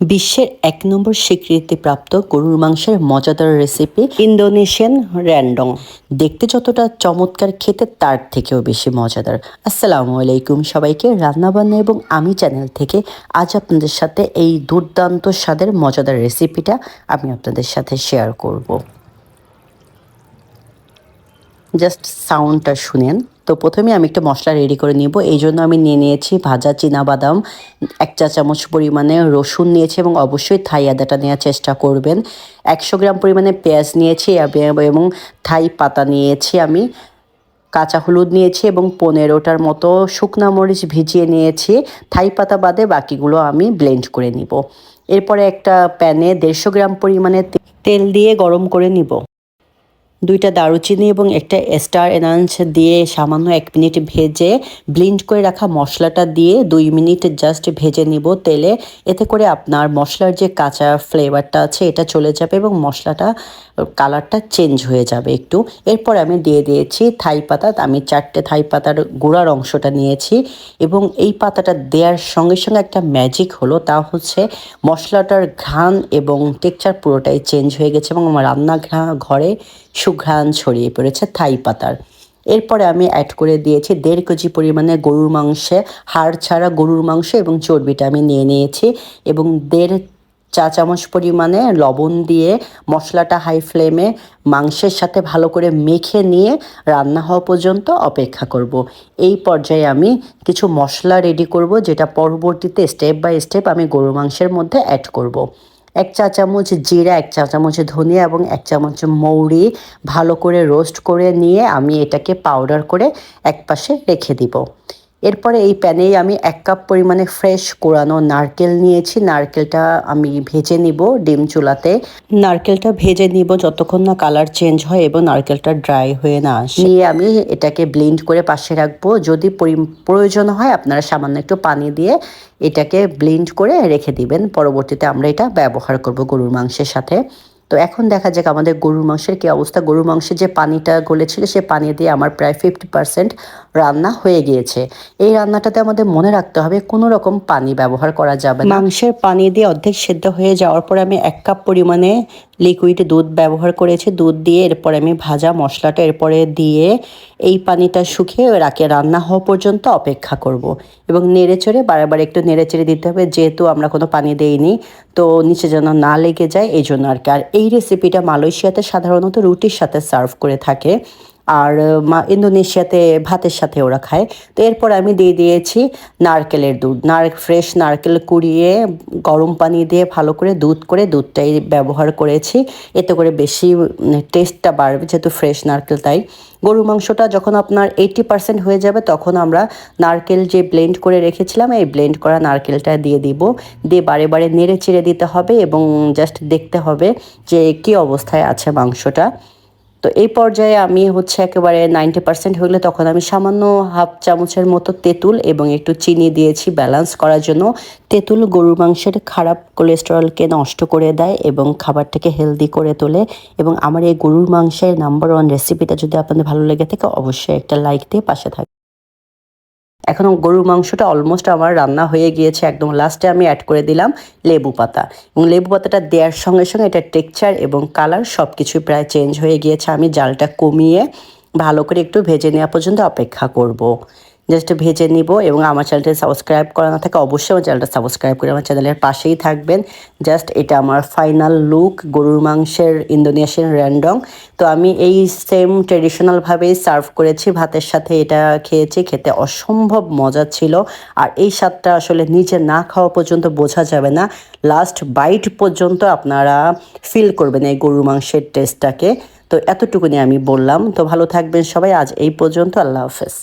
বিশ্বের এক নম্বর স্বীকৃতিপ্রাপ্ত গরুর মাংসের মজাদার রেসিপি ইন্দোনেশিয়ান র্যান্ডং। দেখতে যতটা চমৎকার খেতে, তার থেকেও বেশি মজাদার। আসসালামু আলাইকুম সবাইকে, রান্নাবান্না এবং আমি চ্যানেল থেকে আজ আপনাদের সাথে এই দুর্দান্ত স্বাদের মজাদার রেসিপিটা আমি আপনাদের সাথে শেয়ার করব। জাস্ট সাউন্ডটা শুনেন। তো প্রথমে আমি একটা মশলা রেডি করে নিব। এই জন্য আমি নিয়ে নিয়েছি ভাজা বাদাম এক চা চামচ পরিমাণে রসুন নিয়েছি এবং অবশ্যই থাই আদাটা নেওয়ার চেষ্টা করবেন। একশো গ্রাম পরিমাণে পেঁয়াজ নিয়েছি এবং থাই পাতা নিয়েছি আমি। কাঁচা হলুদ নিয়েছি এবং পনেরোটার মতো শুকনা মরিচ ভিজিয়ে নিয়েছি। থাই পাতা বাদে বাকিগুলো আমি ব্লেন্ড করে নিব। এরপরে একটা প্যানে দেড়শো গ্রাম পরিমাণে তেল দিয়ে গরম করে নিব। দুইটা দারুচিনি এবং একটা স্টার এনান্স দিয়ে সামান্য এক মিনিট ভেজে ব্লিন্ড করে রাখা মশলাটা দিয়ে দুই মিনিট জাস্ট ভেজে নিব তেলে। এতে করে আপনার মশলার যে কাঁচা ফ্লেভারটা আছে, এটা চলে যাবে এবং মশলাটা, কালারটা চেঞ্জ হয়ে যাবে একটু। এরপর আমি দিয়ে দিয়েছি থাই পাতা। আমি চারটে থাই পাতার গোড়ার অংশটা নিয়েছি এবং এই পাতাটা দেওয়ার সঙ্গে সঙ্গে একটা ম্যাজিক হলো। তা হচ্ছে মশলাটার ঘ্রাণ এবং টেক্সচার পুরোটাই চেঞ্জ হয়ে গেছে এবং আমার রান্না ঘরে সুঘ্রাণ ছড়িয়ে পড়েছে থাই পাতার এরপরে আমি অ্যাড করে দিয়েছি দেড় কেজি পরিমাণে গরুর মাংসে, হাড় ছাড়া গরুর মাংস এবং চর্বিটা আমি নিয়ে নিয়েছি এবং দেড় চা চামচ পরিমাণে লবণ দিয়ে মশলাটা হাই ফ্লেমে মাংসের সাথে ভালো করে মেখে নিয়ে রান্না হওয়া পর্যন্ত অপেক্ষা করব। এই পর্যায়ে আমি কিছু মশলা রেডি করব যেটা পরবর্তীতে স্টেপ বাই স্টেপ আমি গরু মাংসের মধ্যে অ্যাড করব। এক চা চামচ জিরা, এক চা চামচ ধনিয়া এবং এক চামচ মৌরি ভালো করে রোস্ট করে নিয়ে আমি এটাকে পাউডার করে এক পাশে রেখে দিব। এরপরে এই প্যানেই আমি এক কাপ পরিমাণে ফ্রেশ কোরানো নারকেল নিয়েছি। নারকেলটা আমি ভেজে নিব ডিম চুলাতে। নারকেলটা ভেজে নিব যতক্ষণ না কালার চেঞ্জ হয় এবং নারকেলটা ড্রাই হয়ে না আসে। নিয়ে আমি এটাকে ব্লেন্ড করে পাশে রাখব। যদি প্রয়োজন হয় আপনারা সামান্য একটু পানি দিয়ে এটাকে ব্লেন্ড করে রেখে দিবেন। পরবর্তীতে আমরা এটা ব্যবহার করব গরুর মাংসের সাথে। তো এখন দেখা যাক আমাদের গরুর মাংসের কী অবস্থা। গরুর মাংসের যে পানিটা গলেছিল, সে পানি দিয়ে আমার প্রায় ফিফটি পার্সেন্ট রান্না হয়ে গিয়েছে। এই রান্নাটাতে আমাদের মনে রাখতে হবে, কোনো রকম পানি ব্যবহার করা যাবে মাংসের পানি দিয়ে অর্ধেক সেদ্ধ হয়ে যাওয়ার পরে আমি এক কাপ পরিমাণে লিকুইড দুধ ব্যবহার করেছি, দুধ দিয়ে এরপরে আমি ভাজা মশলাটা এরপরে দিয়ে এই পানিটা শুকিয়ে রাখে রান্না হওয়া পর্যন্ত অপেক্ষা করব। এবং নেড়ে চড়ে, বারবার একটু নেড়ে চেড়ে দিতে হবে, যেহেতু আমরা কোনো পানি দেইনি, তো নিচে যেন না লেগে যায় এই জন্য আর কি আর এই রেসিপিটা মালয়েশিয়াতে সাধারণত রুটির সাথে সার্ভ করে থাকে আর মা ইন্দোনেশিয়াতে ভাতের সাথে ওরা খায়। তো এরপর আমি দিয়ে দিয়েছি নারকেলের দুধ। নার, ফ্রেশ নারকেল কুড়িয়ে গরম পানি দিয়ে ভালো করে দুধ করে দুধটাই ব্যবহার করেছি। এতে করে বেশি টেস্টটা বাড়বে, যেহেতু ফ্রেশ নারকেল তাই। গরু মাংসটা যখন আপনার এইটি পার্সেন্ট হয়ে যাবে, তখন আমরা নারকেল যে ব্লেন্ড করে রেখেছিলাম, এই ব্লেন্ড করা নারকেলটা দিয়ে দিব। দিয়ে বারে বারে নেড়ে চেড়ে দিতে হবে এবং জাস্ট দেখতে হবে যে কী অবস্থায় আছে মাংসটা। তো এই পর্যায়ে আমি হচ্ছে একেবারে নাইনটি পার্সেন্ট হলে তখন আমি সামান্য হাফ চামচের মতো তেঁতুল এবং একটু চিনি দিয়েছি ব্যালেন্স করার জন্য। তেঁতুল গরুর মাংসের খারাপ কোলেস্টেরলকে নষ্ট করে দেয় এবং খাবারটাকে হেলদি করে তোলে এবং আমার এই গরুর মাংসের নাম্বার ওয়ান রেসিপিটা যদি আপনাদের ভালো লেগে থাকে অবশ্যই একটা লাইক দিয়ে পাশে থাকবে এখন গরুর মাংসটা অলমোস্ট আমার রান্না হয়ে গিয়েছে, একদম লাস্টে আমি অ্যাড করে দিলাম লেবু পাতা এবং লেবু পাতাটা দেওয়ার সঙ্গে সঙ্গে এটা টেক্সচার এবং কালার সব কিছুই প্রায় চেঞ্জ হয়ে গিয়েছে, আমি জালটা কমিয়ে ভালো করে একটু ভেজে নেওয়া পর্যন্ত অপেক্ষা করব। জাস্ট ভেজে নিব এবং আমার চ্যানেলটা সাবস্ক্রাইব করা না থাকে অবশ্যই আমার চ্যানেলটা সাবস্ক্রাইব করে আমার চ্যানেলের পাশেই থাকবেন। জাস্ট এটা আমার ফাইনাল লুক গরুর মাংসের ইন্দোনেশিয়ান র্যান্ডং তো আমি এই সেম ট্রেডিশনালভাবেই সার্ভ করেছি, ভাতের সাথে এটা খেয়েছি, খেতে অসম্ভব মজা ছিল। আর এই স্বাদটা আসলে নিজে না খাওয়া পর্যন্ত বোঝা যাবে না। লাস্ট বাইট পর্যন্ত আপনারা ফিল করবেন এই গরুর মাংসের টেস্টটাকে তো এতটুকুনি আমি বললাম। তো ভালো থাকবেন সবাই। আজ এই পর্যন্ত আল্লাহ হাফেজ।